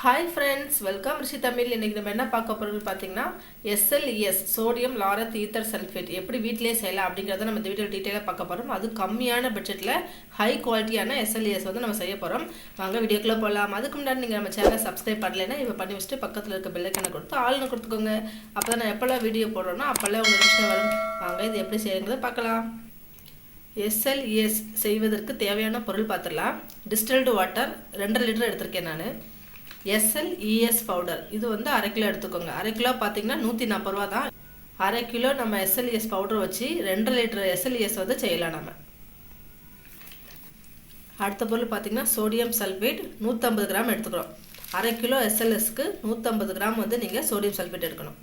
Hi friends welcome Rishi Tamil இன்னைக்கு நம்ம என்ன பார்க்க போகிறோம்னு பார்த்தீங்கன்னா SLES sodium laureth ether sulphate எப்படி வீட்டிலேயே செய்யலாம் அப்படிங்கிறத நம்ம இந்த வீடியோ டீட்டெயிலாக பார்க்க போகிறோம் அது கம்மியான பட்ஜெட்டில் ஹை குவாலிட்டியான எஸ்எல்இஎஸ் வந்து நம்ம செய்ய போகிறோம் வாங்க வீடியோக்குள்ளே போகலாம் அதுக்கு முன்னாடி நீங்கள் நம்ம சேனலை சப்ஸ்கிரைப் பண்ணலைன்னா இப்போ பண்ணி வச்சுட்டு பக்கத்தில் இருக்க பெல்லைக்கனை கொடுத்து ஆள்னு கொடுத்துக்கோங்க. அப்போ தான் நான் எப்போல்லாம் வீடியோ போடுறோன்னா அப்போல்லாம் உங்கள் விஷயம் வரும். வாங்க இது எப்படி செய்யுங்கிறத பார்க்கலாம். எஸ்எல்இஎஸ் செய்வதற்கு தேவையான பொருள் பார்த்துடலாம். டிஸ்டில்டு வாட்டர் ரெண்டரை லிட்டர் எடுத்திருக்கேன் நான். எஸ்எல்இஎஸ் பவுடர் இது வந்து அரை கிலோ எடுத்துக்கோங்க. அரை கிலோ பார்த்தீங்கன்னா நூற்றி நாற்பது ரூபா தான். அரை கிலோ நம்ம எஸ்எல்இஎஸ் பவுடர் வச்சு ரெண்டரை லிட்டர் எஸ்எல்இஎஸ் வந்து செய்யலாம் நம்ம. அடுத்த பொருள் பார்த்தீங்கன்னா சோடியம் சல்ஃபேட் நூற்றம்பது கிராம் எடுத்துக்கிறோம். அரை கிலோ எஸ்எல்எஸ்க்கு நூற்றம்பது கிராம் வந்து நீங்கள் சோடியம் சல்ஃபேட் எடுக்கணும்.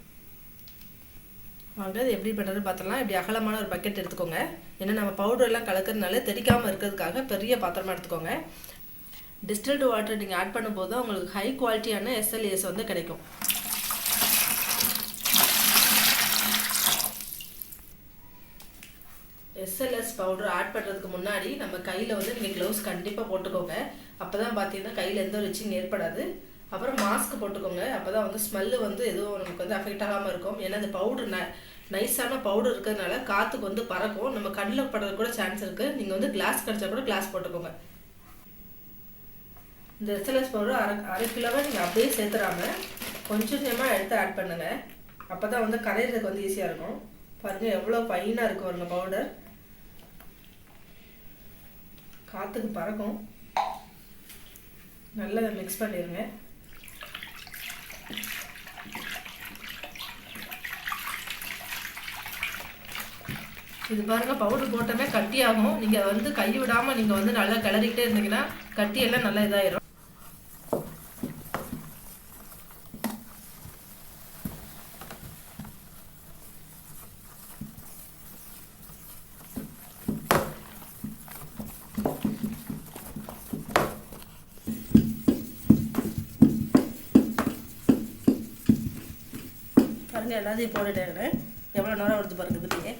வாங்க இது எப்படி பண்ணுறது பார்த்தலாம் இப்படி அகலமான ஒரு பக்கெட் எடுத்துக்கோங்க. ஏன்னா நம்ம பவுடர் எல்லாம் கலக்கிறதுனால தெரிக்காமல் இருக்கிறதுக்காக பெரிய பாத்திரமாக எடுத்துக்கோங்க. டிஸ்டில்டு வாட்டர் நீங்கள் ஆட் பண்ணும்போது உங்களுக்கு ஹை குவாலிட்டியான எஸ்எல்ஏஸ் வந்து கிடைக்கும். எஸ்எல்எஸ் பவுடர் ஆட் பண்ணுறதுக்கு முன்னாடி நம்ம கையில் வந்து நீங்கள் க்ளவுஸ் கண்டிப்பாக போட்டுக்கோங்க. அப்போ தான் பார்த்தீங்கன்னா கையில் எந்த ஒரு விஷயம் ஏற்படாது. அப்புறம் மாஸ்க் போட்டுக்கோங்க. அப்போ தான் வந்து ஸ்மெல்லு வந்து எதுவும் நமக்கு வந்து அஃபெக்ட் ஆகாமல் இருக்கும். ஏன்னா அந்த பவுடர் ந நைஸான பவுடர் இருக்கிறதுனால காற்றுக்கு வந்து பறக்கும். நம்ம கண்ணில் படுறது கூட சான்ஸ் இருக்குது நீங்கள் வந்து கிளாஸ் கிடச்சா கூட கிளாஸ் போட்டுக்கோங்க. இந்த எஸ்எல்எஸ் பவுடர் அரை அரை கிலோவை நீங்கள் அப்படியே சேர்த்துறாம கொஞ்சம் கொஞ்சமாக எடுத்து ஆட் பண்ணுங்கள் அப்போ தான் வந்து கரையிறதுக்கு வந்து ஈஸியாக இருக்கும். பாருங்கள் எவ்வளோ ஃபைனாக இருக்கும் பாருங்க பவுடர் காற்றுக்கு பறக்கும். நல்லா அதை மிக்ஸ் பண்ணிடுங்க இது பாருங்க பவுடர் போட்டோமே கட்டி ஆகும். நீங்கள் வந்து கை விடாமல் நீங்கள் வந்து நல்லா கிளறிக்கிட்டே இருந்தீங்கன்னா கட்டி எல்லாம் நல்லா இதாகிடும் பாருங்க எல்லாத்தையும் போட்டுட்டேன் எவ்வளோ நேரம் வருது பாருங்க இதுலேயே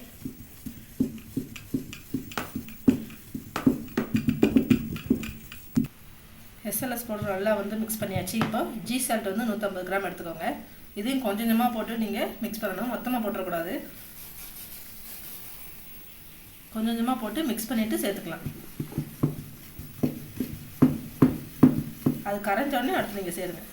எஸ்எல்எஸ் பவுடர் நல்லா வந்து மிக்ஸ் பண்ணியாச்சு. இப்போ ஜி சால்ட் வந்து நூற்றம்பது கிராம் எடுத்துக்கோங்க. இதையும் கொஞ்சம் கொஞ்சமாக போட்டு நீங்கள் மிக்ஸ் பண்ணணும். மொத்தமாக போட்டுறக்கூடாது. கொஞ்சம் கொஞ்சமாக போட்டு மிக்ஸ் பண்ணிவிட்டு சேர்த்துக்கலாம். அது கரைஞ்சோடனே அடுத்து நீங்கள் சேருங்க.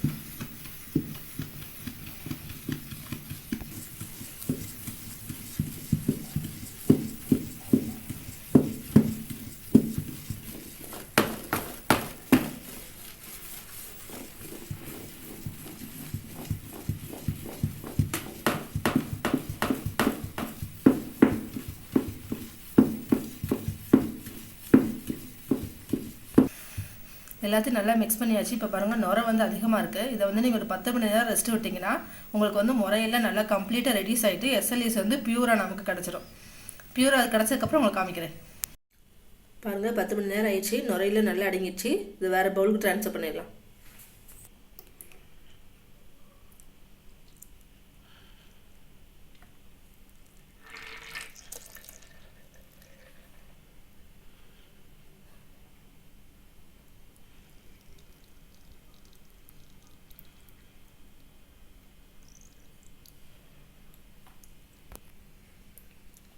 எல்லாத்தையும் நல்லா மிக்ஸ் பண்ணியாச்சு. இப்போ பாருங்கள் நுரை வந்து அதிகமாக இருக்குது இதை வந்து நீங்கள் ஒரு பத்து மணி நேரம் ரெஸ்ட் விட்டிங்கன்னா உங்களுக்கு வந்து முறையெல்லாம் நல்லா கம்ப்ளீட்டாக ரெடியூஸ் ஆகிட்டு எஸ்எல்இஸ் வந்து பியூராக நமக்கு கிடச்சிரும். பியூராக அது கிடச்சதுக்கப்புறம் உங்களுக்கு காமிக்கிறேன். பாருங்கள் பத்து மணி நேரம் ஆயிடுச்சு. நுரையில நல்லா அடங்கிடுச்சு. இது வேறு பவுலுக்கு ட்ரான்ஸ்ஃபர் பண்ணிடலாம்.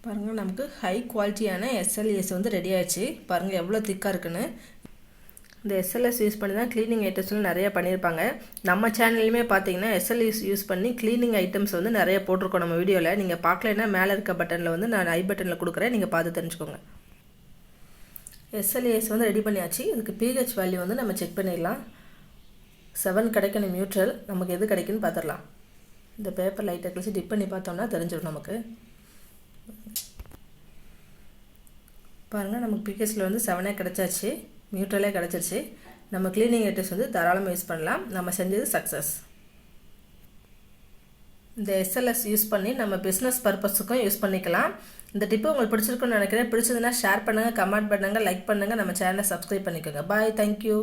பாருங்கள் நமக்கு ஹை குவாலிட்டியான எஸ்எல்எஸ் வந்து ரெடி ஆயிடுச்சு. பாருங்கள் எவ்வளோ திக்காக இருக்குன்னு. இந்த எஸ்எல்எஸ் யூஸ் பண்ணி தான் க்ளீனிங் ஐட்டம்ஸ்லாம் நிறைய பண்ணியிருப்பாங்க. நம்ம சேனல்லையுமே பார்த்தீங்கன்னா எஸ்எல்எஸ் யூஸ் பண்ணி க்ளீனிங் ஐட்டம்ஸ் வந்து நிறைய போட்டிருக்கோம் நம்ம வீடியோவில் நீங்கள் பார்க்கலன்னா மேலே இருக்க பட்டனில் வந்து நான் ஐ பட்டனில் கொடுக்குறேன். நீங்கள் பார்த்து தெரிஞ்சுக்கோங்க. எஸ்எல்ஏஎஸ் வந்து ரெடி பண்ணியாச்சு. இதுக்கு பிஹெச் வேல்யூ வந்து நம்ம செக் பண்ணிடலாம். செவன் கிடைக்கணும் நியூட்ரல் நமக்கு எது கிடைக்குன்னு பார்த்துடலாம். இந்த பேப்பர் லைட்டை கழிச்சு டிப் பண்ணி பார்த்தோம்னா தெரிஞ்சிடும் நமக்கு. பாருங்கள் நமக்கு பிகேஸில் வந்து செவனே கிடச்சாச்சு. நியூட்ரலே கிடச்சிருச்சு. நம்ம க்ளீனிங் ஐட்டம்ஸ் வந்து தாராளமாக யூஸ் பண்ணலாம். நம்ம செஞ்சது சக்ஸஸ் இந்த எஸ்எல்எஸ் யூஸ் பண்ணி நம்ம பிஸ்னஸ் பர்பஸுக்கும் யூஸ் பண்ணிக்கலாம். இந்த டிப்பு உங்களுக்கு பிடிச்சிருக்குன்னு நினைக்கிறேன். பிடிச்சதுன்னா ஷேர் பண்ணுங்கள் கமெண்ட் பண்ணுங்கள் லைக் பண்ணுங்கள் நம்ம சேனலை சப்ஸ்கிரைப் பண்ணிக்கோங்க. Bye thank you